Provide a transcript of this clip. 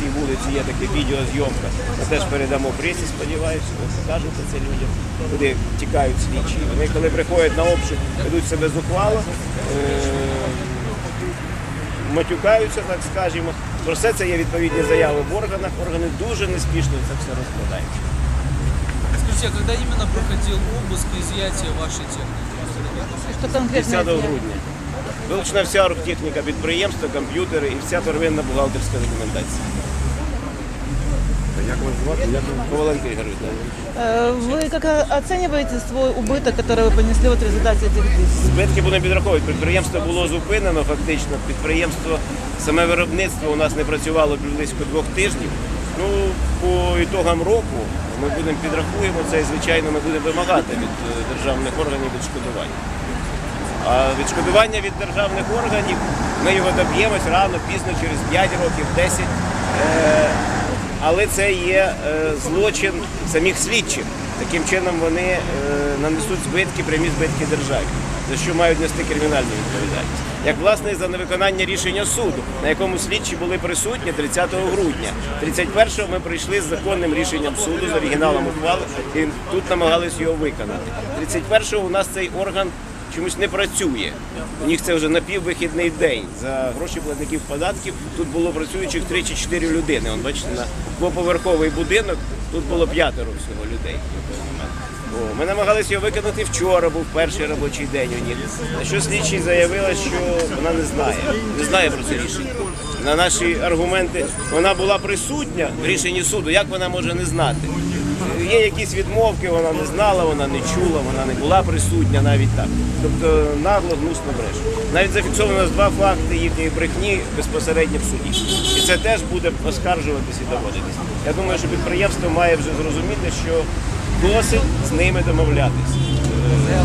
цій вулиці є таке відеозйомка. Ми теж передамо пресі, сподіваюся, покажете це людям, куди тікають слідчі. Вони коли приходять на обшук, ведуть себе зухвало. е, матюкаються, так скажемо. Про все це є відповідні заяви в органах. Органи дуже неспішно це все розкладають. Скажите, а когда именно проходил обыск и изъятие вашей техники? Что 10 грудня. Вилучена вся оргтехніка підприємства, комп'ютери і вся первинна бухгалтерська документація. Як вас звати? Як ви- Коваленко Ігор Віталійович. Э, Вы как о- оцениваете свой убыток, который вы понесли вот в результате этих действий? Збитки будемо підраховувати. Підприємство було зупинено фактично. Підприємство, саме виробництво у нас не працювало близько двох тижнів. Ну, по ітогам року ми будемо підрахуємо це і, звичайно, ми будемо вимагати від е, державних органів відшкодування. А відшкодування від державних органів ми його доб'ємось рано, пізно, через 5 років, 10. Е, але це є е, злочин самих слідчих. Таким чином вони е, нанесуть збитки, прямі збитки державі, за що мають нести кримінальну відповідальність. Як власне за невиконання рішення суду, на якому слідчі були присутні 30 грудня. 31-го ми прийшли з законним рішенням суду з оригіналом ухвали і тут намагались його виконати. 31-го у нас цей орган чомусь не працює. У них це вже напіввихідний день. За гроші платників податків тут було працюючих 3 чи 4 людини. Он бачите, на двоповерховий будинок тут було п'ятеро всього людей. О, ми намагалися його виконати вчора, був перший робочий день у них. На що слідчий заявила, що вона не знає, не знає про це рішення. На наші аргументи вона була присутня в рішенні суду. Як вона може не знати? Є якісь відмовки, вона не знала, вона не чула, вона не була присутня навіть так. Тобто нагло, гнусно бреше. Навіть зафіксовано два факти їхньої брехні безпосередньо в суді. І це теж буде оскаржуватись і доводитись. Я думаю, що підприємство має вже зрозуміти, що досить з ними домовлятись. Е,